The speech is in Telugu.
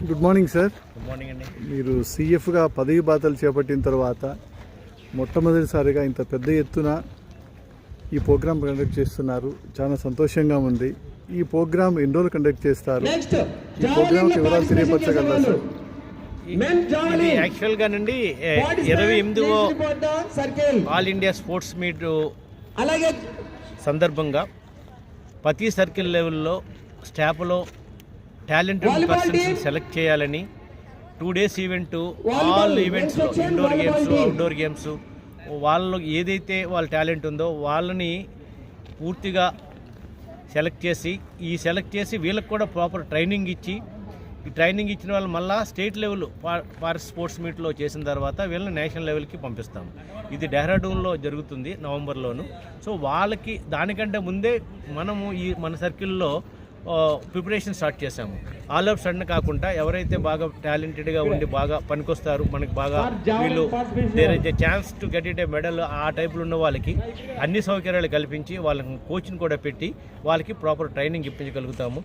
Good morning sir good morning అండి మీరు సీఎఫ్గా పదవి బాధలు చేపట్టిన తర్వాత మొట్టమొదటిసారిగా ఇంత పెద్ద ఎత్తున ఈ ప్రోగ్రాం కండక్ట్ చేస్తున్నారు. చాలా సంతోషంగా ఉంది. ఈ ప్రోగ్రాం ఎన్ని రోజులు కండక్ట్ చేస్తారు? నెక్స్ట్ ఈ ప్రోగ్రామ్ వివరాలు తెలియపరచగలరా సార్ మెన్ ఇది జావలిన్ యాక్చువల్గా నుండి ఏ, ఇరవై ఎనిమిదవ circle all India sports meet అలాగే సందర్భంగా ప్రతి సర్కిల్ లెవెల్లో స్టాఫ్లో టాలెంటెడ్ పర్సన్స్. సెలెక్ట్ చేయాలని టూ డేస్ ఈవెంట్ ఆల్ ఈవెంట్స్లో section indoor games. Outdoor games వాళ్ళు ఏదైతే వాళ్ళ టాలెంట్ ఉందో వాళ్ళని పూర్తిగా సెలెక్ట్ చేసి ఈ సెలెక్ట్ చేసి వీళ్ళకి కూడా ప్రాపర్ ట్రైనింగ్ ఇచ్చి ఈ ట్రైనింగ్ ఇచ్చిన వాళ్ళు మళ్ళీ స్టేట్ లెవెల్ పార్ స్పోర్ట్స్ మీట్లో చేసిన తర్వాత వీళ్ళని నేషనల్ లెవెల్కి పంపిస్తాం ఇది డెహ్రాడూన్లో జరుగుతుంది నవంబర్లోను సో వాళ్ళకి దానికంటే ముందే మనము ఈ మన సర్కిల్లో ప్రిపరేషన్ స్టార్ట్ చేశాము. ఆల్ ఆఫ్ సడన్ కాకుండా ఎవరైతే బాగా టాలెంటెడ్గా ఉండి బాగా పనికొస్తారు మనకి బాగా వీళ్ళు there is a chance to get it a medal ఆ టైప్లో ఉన్న వాళ్ళకి అన్ని సౌకర్యాలు కల్పించి వాళ్ళకి కోచ్ని కూడా పెట్టి వాళ్ళకి ప్రాపర్ ట్రైనింగ్ ఇప్పించగలుగుతాము.